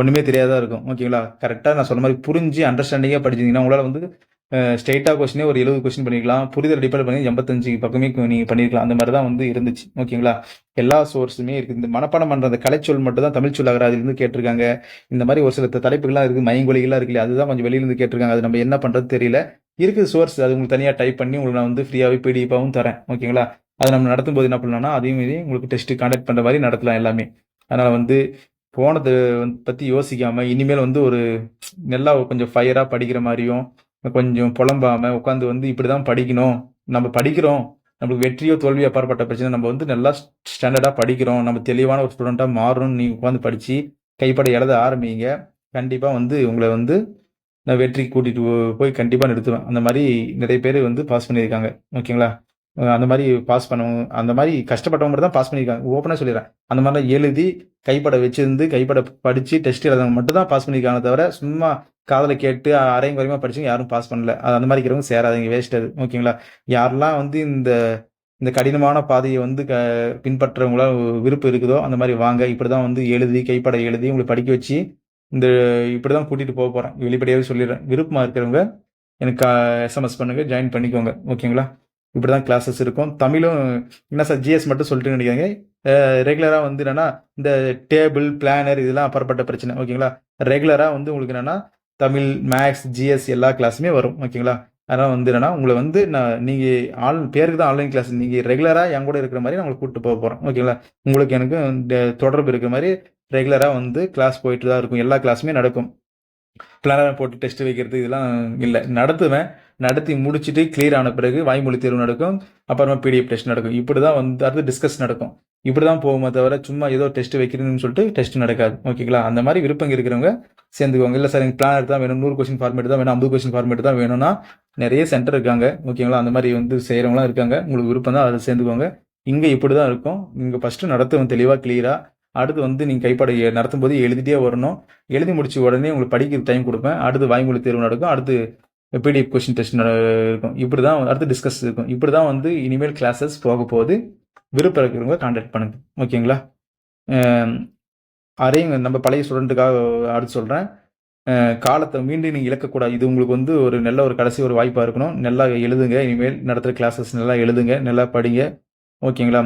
ஒன்றுமே தெரியாதா இருக்கும். ஓகேங்களா கரெக்டாக நான் சொன்ன மாதிரி புரிஞ்சு அண்டர்ஸ்டாண்டிங்காக படிச்சிருந்தீங்கன்னா உங்களால் வந்து ஸ்ட்ரெயிட்டாக கொஸ்டினே ஒரு எழுபது கொஸ்டின் பண்ணிக்கலாம். புரிதல் டிபெண்ட் பண்ணி எண்பத்தஞ்சு பக்கமே நீங்கள் பண்ணியிருக்கலாம். அந்த மாதிரி தான் வந்து இருந்துச்சு. ஓகேங்களா? எல்லா சோர்ஸுமே இருக்குது. இந்த மனப்பாடம் பண்ணுற அந்த கலைச்சொல் மட்டும் தான் தமிழ் சொல்லாகிற அதுலேருந்து கேட்டிருக்காங்க. இந்த மாதிரி ஒரு சில தலைப்புகள்லாம் இருக்குது. மயங்கொலிகள்லாம் இருக்கு இல்லையா? அதுதான் கொஞ்சம் வெளியிலேருந்து கேட்டிருக்காங்க. அது நம்ம என்ன பண்ணுறது தெரியல. இருக்குது சோர்ஸ் அது உங்களுக்கு தனியாக டைப் பண்ணி உங்களுக்கு நான் வந்து ஃப்ரீயாகவே பிடிஎஃபாகவும் தரேன். ஓகேங்களா? அதை நம்ம நடத்தும் போது என்ன பண்ணலாம்னா அதே மாதிரி உங்களுக்கு டெஸ்ட்டு கான்டாக்ட் பண்ணுற மாதிரி நடத்தலாம் எல்லாமே. அதனால் வந்து போனதை பற்றி யோசிக்காமல் இனிமேல் வந்து ஒரு நல்லா கொஞ்சம் ஃபயராக படிக்கிற மாதிரியும் கொஞ்சம் புலம்பாம உட்காந்து வந்து இப்படி தான் படிக்கணும். நம்ம படிக்கிறோம். நம்மளுக்கு வெற்றியோ தோல்வியோ அப்பாற்பட்ட பிரச்சனை நம்ம வந்து நல்லா ஸ்டாண்டர்டாக படிக்கிறோம். நம்ம தெளிவான ஒரு ஸ்டூடெண்ட்டாக மாறணும்னு நீ உட்காந்து படித்து கைப்பட எழுத ஆரம்பிங்க. கண்டிப்பாக வந்து உங்களை வந்து நான் வெற்றி கூட்டிகிட்டு போய் கண்டிப்பாக நிறுத்துவேன். அந்த மாதிரி நிறைய பேர் வந்து பாஸ் பண்ணியிருக்காங்க. ஓகேங்களா? அந்த மாதிரி பாஸ் பண்ணவங்க அந்த மாதிரி கஷ்டப்பட்டவங்க மட்டும் தான் பாஸ் பண்ணியிருக்காங்க. ஓப்பனாக சொல்லிடுறேன். அந்த மாதிரிலாம் எழுதி கைப்பட வச்சிருந்து கைப்பட படித்து டெஸ்ட் எழுதவங்க மட்டும் தான் பாஸ் பண்ணியிருக்காங்க தவிர சும்மா காதலை கேட்டு அரையும் குறையுமா படிச்சவங்க யாரும் பாஸ் பண்ணல. அது அந்த மாதிரி இருக்கிறவங்க சேராதீங்க வேஸ்ட் அது ஓகேங்களா? யாரெல்லாம் வந்து இந்த இந்த கடினமான பாதையை வந்து க பின்பற்றவங்களா விருப்பம் இருக்குதோ அந்த மாதிரி வாங்க. இப்படி தான் வந்து எழுதி கைப்பட எழுதி உங்களை படிக்க வச்சு இந்த இப்படி தான் கூட்டிகிட்டு போக போகிறேன் வெளிப்படையாகவே சொல்லிடுறேன். விருப்பமாக இருக்கிறவங்க எனக்கு எஸ்எம்எஸ் பண்ணுங்கள் ஜாயின் பண்ணிக்கோங்க. ஓகேங்களா? இப்படி தான் கிளாஸஸ் இருக்கும். தமிழும் என்ன சார் ஜிஎஸ் மட்டும் சொல்லிட்டு நினைக்காங்க ரெகுலராக வந்து என்னன்னா இந்த டேபிள் பிளானர் இதெல்லாம் அப்புறப்பட்ட பிரச்சனை. ஓகேங்களா? ரெகுலராக வந்து உங்களுக்கு என்னன்னா தமிழ் மேக்ஸ் ஜிஎஸ் எல்லா கிளாஸுமே வரும் ஓகேங்களா அதனால் வந்து என்னன்னா உங்களை வந்து நான் நீங்கள் ஆன் பேருக்கு தான் ஆன்லைன் கிளாஸ் நீங்கள் ரெகுலராக என் கூட இருக்கிற மாதிரி நான் உங்களை கூப்பிட்டு போக போகிறோம் ஓகேங்களா உங்களுக்கு எனக்கு தொடர்பு இருக்கிற மாதிரி ரெகுலராக வந்து கிளாஸ் போயிட்டு தான் இருக்கும் எல்லா கிளாஸுமே நடக்கும். பிளானர் போட்டு டெஸ்ட் வைக்கிறது இதெல்லாம் இல்லை நடத்துவேன். நடத்தி முடிச்சுட்டு கிளியர் ஆன பிறகு வாய்மொழி தேர்வு நடக்கும் அப்புறமா பிடிஎஃப் டெஸ்ட் நடக்கும். இப்படி தான் வந்து அடுத்து டிஸ்கஸ் நடக்கும். இப்படி தான் போகுமே தவிர சும்மா ஏதோ டெஸ்ட் வைக்கிறதுன்னு சொல்லிட்டு டெஸ்ட் நடக்காது. ஓகேங்களா அந்த மாதிரி விருப்பம் இருக்கிறவங்க சேர்ந்துக்குவாங்க இல்லை சார் எனக்கு பிளானர் தான் வேணும் நூறு கொஸ்டின் ஃபார்மேட் தான் வேணும் ஐம்பது கொஸ்டின் ஃபார்மேட் தான் வேணும்னா நிறைய சென்டர் இருக்காங்க. ஓகேங்களா அந்த மாதிரி வந்து செய்கிறவங்களாம் இருக்காங்க. உங்களுக்கு விருப்பம் தான் அதை சேர்ந்துக்குவாங்க இங்கே இப்படி தான் இருக்கும். இங்கே ஃபஸ்ட்டு நடத்துவோம் தெளிவாக கிளியராக அடுத்து வந்து நீங்கள் கைப்பட நடத்தும் போது எழுதிட்டே வரணும். எழுதி முடிச்ச உடனே உங்களுக்கு படிக்கிற டைம் கொடுப்பேன். அடுத்து வாய்மொழி தேர்வு நடக்கும். அடுத்து பிடிஎஃப் கொஷின் டெஸ்ட் இருக்கும்? இப்படி தான் அடுத்து டிஸ்கஸ் இருக்கும். இப்படி தான் வந்து இனிமேல் கிளாஸஸ் போக போகுது. விருப்பம் இருக்கிறவங்க கான்டாக்ட் பண்ணுங்க. ஓகேங்களா? அதையும் நம்ம பழைய ஸ்டூடெண்ட்டுக்காக அடுத்து சொல்கிறேன் காலத்தை மீண்டும் நீங்கள் இழக்கக்கூடாது. இது உங்களுக்கு வந்து ஒரு நல்ல ஒரு கடைசி ஒரு வாய்ப்பாக இருக்கணும். நல்லா எழுதுங்க. இனிமேல் நடத்துகிற கிளாஸஸ் நல்லா எழுதுங்க. நல்லா படிங்க. ஓகேங்களா?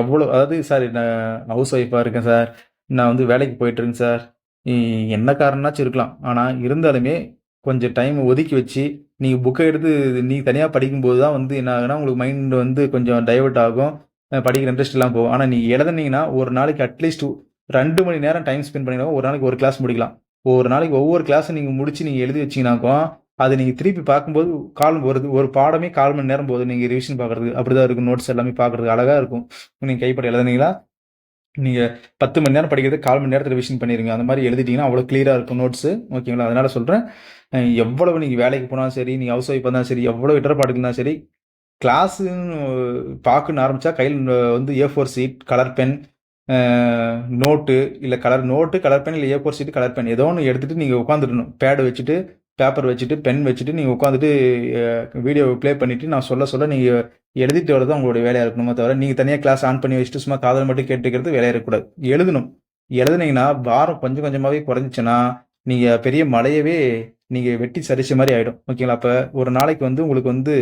எவ்வளோ அதாவது சார் நான் ஹவுஸ் ஒய்ஃபாக இருக்கேன் சார். நான் வந்து வேலைக்கு போயிட்டுருக்கேன் சார். என்ன காரணம்னாச்சும் இருக்கலாம். ஆனால் இருந்தாலுமே கொஞ்சம் டைம் ஒதுக்கி வச்சு நீங்கள் புக்கை எடுத்து நீ தனியாக படிக்கும்போது தான் வந்து என்ன ஆகுனா உங்களுக்கு மைண்ட் வந்து கொஞ்சம் டைவர்ட் ஆகும். படிக்கிற இன்ட்ரெஸ்ட் எல்லாம் போகும். ஆனால் நீங்கள் எழுதுனீங்கன்னா ஒரு நாளைக்கு அட்லீஸ்ட் ரெண்டு மணி நேரம் டைம் ஸ்பெண்ட் பண்ணிங்கன்னா ஒரு நாளைக்கு ஒரு கிளாஸ் முடிக்கலாம். ஒரு நாளைக்கு ஒவ்வொரு கிளாஸும் நீங்கள் முடிச்சு நீங்கள் எழுதி வச்சீங்கன்னாக்கும் அதை நீங்கள் திருப்பி பார்க்கும்போது கால் ஒரு ஒரு பாடமே கால் மணி நேரம் போதும் நீங்கள் ரிவிஷன் பார்க்குறது அப்படி தான் இருக்கும். நோட்ஸ் எல்லாமே பார்க்குறது அழகாக இருக்கும். நீங்கள் கைப்பட எழுதுனீங்களா? நீங்கள் பத்து மணி நேரம் படிக்கிறது கால் மணி நேரத்தில் ரிவிஷன் பண்ணிடுங்க அந்த மாதிரி எழுதிட்டீங்கன்னா அவ்வளோ கிளியராக இருக்கும் நோட்ஸு ஓகேங்களா? அதனால் சொல்கிறேன் எவ்வளவு நீங்கள் வேலைக்கு போனாலும் சரி நீங்கள் ஹவுஸ் ஒய்ஃப் இருந்தாலும் சரி எவ்வளோ இடர்பாடு இருந்தாலும் சரி கிளாஸுன்னு பார்க்கணுன்னு ஆரம்பித்தா கையில் வந்து A four sheet colour pen note இல்லை கலர் நோட்டு கலர் பென் இல்லை A four sheet colour pen ஏதோ ஒன்று எடுத்துகிட்டு நீங்கள் உட்காந்துடணும் பேடு வச்சுட்டு பேப்பர் வச்சுட்டு பென் வச்சுட்டு நீங்கள் உட்காந்துட்டு வீடியோ ப்ளே பண்ணிவிட்டு நான் சொல்ல சொல்ல நீங்கள் எழுதிட்டு வரது உங்களுடைய வேலையாக இருக்கணுமே தவிர நீங்கள் தனியாக கிளாஸ் ஆன் பண்ணி வச்சுட்டு சும்மா காதல் மட்டும் கேட்டுக்கிறது வேலையாக இருக்கக்கூடாது. எழுதணும். எழுதுனீங்கன்னா பாரம் கொஞ்சம் கொஞ்சமாகவே குறைஞ்சிச்சுன்னா நீங்கள் பெரிய மலையவே நீங்கள் வெட்டி சரிச்ச மாதிரி ஆகிடும் ஓகேங்களா? அப்போ ஒரு நாளைக்கு வந்து உங்களுக்கு வந்து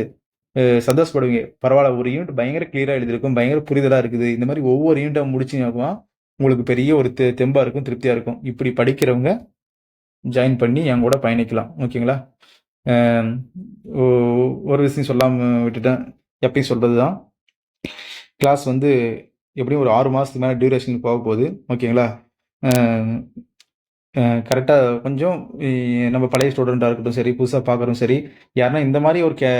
சந்தோஷப்படுவீங்க. பரவாயில்ல ஒரு யூனிட் பயங்கர கிளியராக எழுதியிருக்கும் பயங்கர புரிதலாக இருக்குது. இந்த மாதிரி ஒவ்வொரு யூனிட்டை முடிச்சிங்கன்னா உங்களுக்கு பெரிய ஒரு தெ தெம்பாக இருக்கும் திருப்தியாக இருக்கும். இப்படி படிக்கிறவங்க ஜாயின் பண்ணி என் கூட பயணிக்கலாம். ஓகேங்களா? ஒரு விஷயம் சொல்லாமல் விட்டுட்டேன். எப்பயும் சொல்கிறது தான் கிளாஸ் வந்து எப்படியும் ஒரு ஆறு மாதத்துக்கு மேலே டியூரேஷன் போக போகுது ஓகேங்களா கரெக்டாக கொஞ்சம் நம்ம பழைய ஸ்டூடெண்ட்டாக இருக்கட்டும் சரி புதுசாக பார்க்குறோம் சரி யாருன்னா இந்த மாதிரி ஒரு கே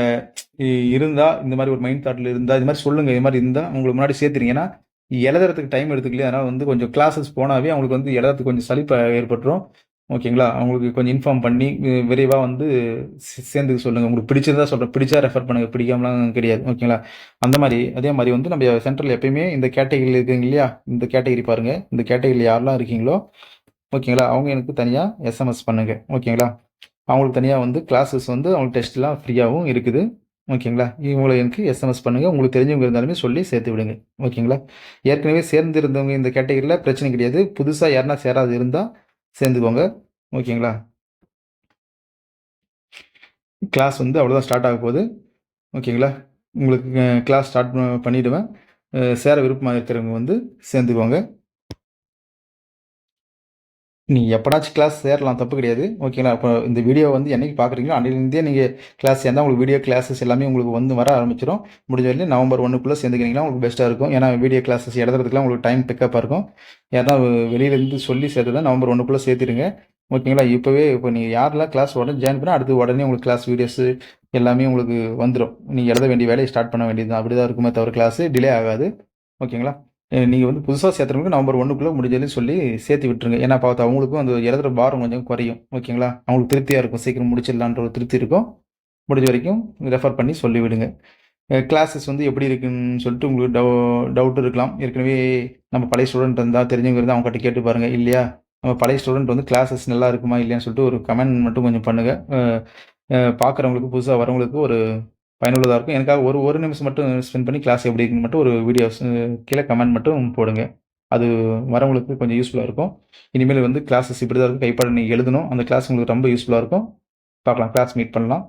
இருந்தால் இந்த மாதிரி ஒரு மைண்ட் தாட்டில் இருந்தால் இது மாதிரி சொல்லுங்கள் இது மாதிரி இருந்தால் உங்களுக்கு முன்னாடி சேர்த்துறீங்கன்னா எழுதுறதுக்கு டைம் எடுத்துக்கலையே அதனால் வந்து கொஞ்சம் கிளாஸஸ் போனாவே அவங்களுக்கு வந்து எழுதுறதுக்கு கொஞ்சம் சலிப்பு ஏற்பட்டுரும். ஓகேங்களா? அவங்களுக்கு கொஞ்சம் இன்ஃபார்ம் பண்ணி விரைவாக வந்து சே- சேர்ந்துக்க சொல்லுங்கள் உங்களுக்கு பிடிச்சதா சொல்கிறேன் பிடிச்சா ரெஃபர் பண்ணுங்கள் பிடிக்காமலாம் கிடையாது. ஓகேங்களா? அந்த மாதிரி அதே மாதிரி வந்து நம்ம சென்ட்ரல் எப்பயுமே இந்த கேட்டகரியில் இருக்கீங்க இல்லையா? இந்த கேட்டகரி பாருங்கள் இந்த கேட்டகரியில் யாரெல்லாம் இருக்கீங்களோ ஓகேங்களா? அவங்க எனக்கு தனியாக எஸ்எம்எஸ் பண்ணுங்கள் ஓகேங்களா? அவங்களுக்கு தனியாக வந்து கிளாஸஸ் வந்து அவங்களுக்கு டெஸ்ட்லாம் ஃப்ரீயாகவும் இருக்குது. ஓகேங்களா? இவங்களை எனக்கு எஸ்எம்எஸ் பண்ணுங்கள் உங்களுக்கு தெரிஞ்சவங்க இருந்தாலுமே சொல்லி சேர்த்து விடுங்க. ஓகேங்களா? ஏற்கனவே சேர்ந்துருந்தவங்க இந்த கேட்டகரியில் பிரச்சனை கிடையாது. புதுசாக யாருன்னா சேராது இருந்தால் சேர்ந்துக்கோங்க. ஓகேங்களா? கிளாஸ் வந்து அவ்வளோதான் ஸ்டார்ட் ஆக போகுது. ஓகேங்களா? உங்களுக்கு கிளாஸ் ஸ்டார்ட் பண்ணிவிடுவேன் சேர விருப்பமாக இருக்கிறவங்க வந்து சேர்ந்துக்கோங்க. நீங்கள் எப்படாச்சும் கிளாஸ் சேரலாம் தப்பு கிடையாது. ஓகேங்களா இப்போ இந்த வீடியோ வந்து என்னைக்கு பார்க்குறீங்களோ அன்றையிலேருந்தே நீங்கள் கிளாஸ் சேர்ந்தால் உங்களுக்கு வீடியோ கிளாஸஸ் எல்லாமே உங்களுக்கு வந்து வர ஆரம்பிச்சிடும் முடிஞ்ச வரையிலும் நவம்பர் ஒன்றுக்குள்ளே சேர்ந்துக்கிறீங்களா உங்களுக்கு பெஸ்ட்டாக இருக்கும். ஏன்னா வீடியோ கிளாஸஸ் எழுதுறதுக்குலாம் உங்களுக்கு டைம் பிக்கப்பாக இருக்கும். யாருன்னா வெளியிலேருந்து சொல்லி சேர்த்ததை நவம்பர் ஒன்றுக்குள்ளே சேர்த்துருங்க. ஓகேங்களா இப்போவே இப்போ நீங்கள் யாரெல்லாம் கிளாஸ் உடனே ஜாயின் பண்ணால் அடுத்து உடனே உங்களுக்கு கிளாஸ் வீடியோஸு எல்லாமே உங்களுக்கு வந்துடும் நீங்கள் எழுத வேண்டிய வேலையை ஸ்டார்ட் பண்ண வேண்டியது தான் அப்படி தான் இருக்குமே தவிர கிளாஸு டிலே ஆகாது. ஓகேங்களா நீங்கள் வந்து புதுசாக சேர்த்துறவங்களுக்கு நவம்பர் ஒன்றுக்குள்ளே முடிஞ்சதுன்னு சொல்லி சேர்த்து விட்டுருங்க. ஏன்னா பார்த்து அவங்களுக்கும் அந்த எழுதுகிற பாரம் கொஞ்சம் குறையும். ஓகேங்களா? அவங்களுக்கு திருப்தியாக இருக்கும். சீக்கிரம் முடிச்சிடலான்ற ஒரு திருப்தி இருக்கும். முடிஞ்ச வரைக்கும் ரெஃபர் பண்ணி சொல்லிவிடுங்க கிளாஸஸ் வந்து எப்படி இருக்குன்னு சொல்லிட்டு உங்களுக்கு டவு டவுட் இருக்கலாம். ஏற்கனவே நம்ம பழைய ஸ்டூடெண்ட் இருந்தால் தெரிஞ்சவங்க இருந்தால் அவங்ககிட்ட கேட்டு பாருங்கள் இல்லையா? நம்ம பழைய ஸ்டூடெண்ட் வந்து கிளாஸஸ் நல்லா இருக்குமா இல்லையான்னு சொல்லிட்டு ஒரு கமெண்ட் மட்டும் கொஞ்சம் பண்ணுங்கள் பார்க்குறவங்களுக்கு புதுசாக வரவங்களுக்கு ஒரு பயனுள்ளதாக இருக்கும். எனக்காக ஒரு ஒரு நிமிஷம் மட்டும் ஸ்பெண்ட் பண்ணி கிளாஸ் எப்படி இருக்குன்னு மட்டும் ஒரு வீடியோ கீழே கமெண்ட் மட்டும் போடுங்க. அது வரவங்களுக்கு கொஞ்சம் யூஸ்ஃபுல்லாக இருக்கும். இனிமேல் வந்து கிளாஸஸ் இப்படி தான் இருக்கும். கைப்பாடு நீங்கள் எழுதணும். அந்த கிளாஸ் உங்களுக்கு ரொம்ப யூஸ்ஃபுல்லாக இருக்கும். பார்க்கலாம். கிளாஸ் மீட் பண்ணலாம்.